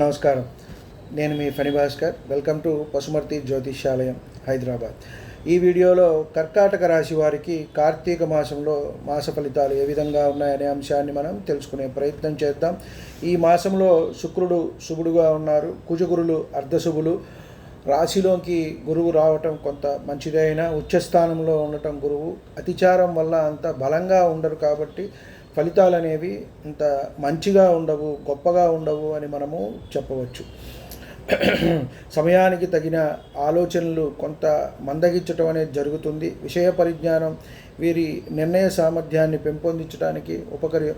నమస్కారం. నేను మీ Phani Bhaskar. Welcome to Pasumarthi Jyotishyalayam Hyderabad. ఈ వీడియోలో కర్కాటక రాశి వారికి కార్తీక మాసంలో మాస ఫలితాలు ఏ విధంగా ఉన్నాయనే అంశాన్ని మనం తెలుసుకునే ప్రయత్నం చేద్దాం. ఈ మాసంలో శుక్రుడు శుభుడుగా ఉన్నారు. కుజగురులు అర్ధశుభులు. రాశిలోకి గురువు రావటం కొంత మంచిదైనా ఉచ్చస్థానంలో ఉండటం గురువు. అతిచారం వల్ల అంత బలంగా ఉండరు కాబట్టి ఫలితాలు అనేవి ఇంత మంచిగా ఉండవు గొప్పగా ఉండవు అని మనము చెప్పవచ్చు. సమయానికి తగిన ఆలోచనలు కొంత మందగించటం అనేది జరుగుతుంది. విషయ పరిజ్ఞానం వీరి నిర్ణయ సామర్థ్యాన్ని పెంపొందించడానికి ఉపకరి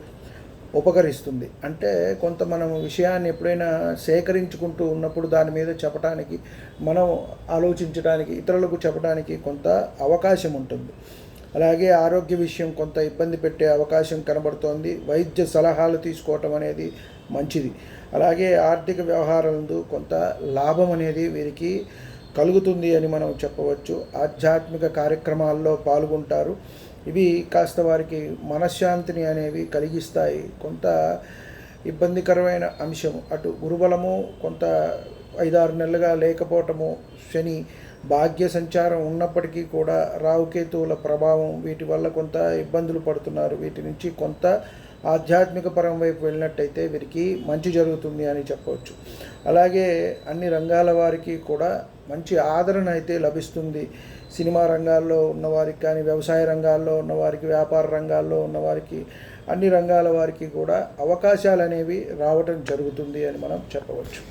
ఉపకరిస్తుంది. అంటే కొంత మనం విషయాన్ని ఎప్పుడైనా సేకరించుకుంటూ ఉన్నప్పుడు దాని మీద చెప్పడానికి మనం ఆలోచించడానికి ఇతరులకు చెప్పడానికి కొంత అవకాశం ఉంటుంది. అలాగే ఆరోగ్య విషయం కొంత ఇబ్బంది పెట్టే అవకాశం కనబడుతోంది. వైద్య సలహాలు తీసుకోవటం అనేది మంచిది. అలాగే ఆర్థిక వ్యవహారాలందు కొంత లాభం అనేది వీరికి కలుగుతుంది అని మనం చెప్పవచ్చు. ఆధ్యాత్మిక కార్యక్రమాల్లో పాల్గొంటారు. ఇవి కాస్త వారికి మనశ్శాంతిని అనేవి కలిగిస్తాయి. కొంత ఇబ్బందికరమైన అంశం. అటు గురుబలము కొంత ఐదారు నెలలుగా లేకపోవటము శని భాగ్య సంచారం ఉన్నప్పటికీ కూడా రావుకేతువుల ప్రభావం వీటి వల్ల కొంత ఇబ్బందులు పడుతున్నారు. వీటి నుంచి కొంత ఆధ్యాత్మిక పరం వైపు వెళ్ళినట్టయితే వీరికి మంచి జరుగుతుంది అని చెప్పవచ్చు. అలాగే అన్ని రంగాల వారికి కూడా మంచి ఆదరణ అయితే లభిస్తుంది. సినిమా రంగాల్లో ఉన్నవారికి కానీ వ్యవసాయ రంగాల్లో ఉన్నవారికి వ్యాపార రంగాల్లో ఉన్నవారికి అన్ని రంగాల వారికి కూడా అవకాశాలు అనేవి రావటం జరుగుతుంది అని మనం చెప్పవచ్చు.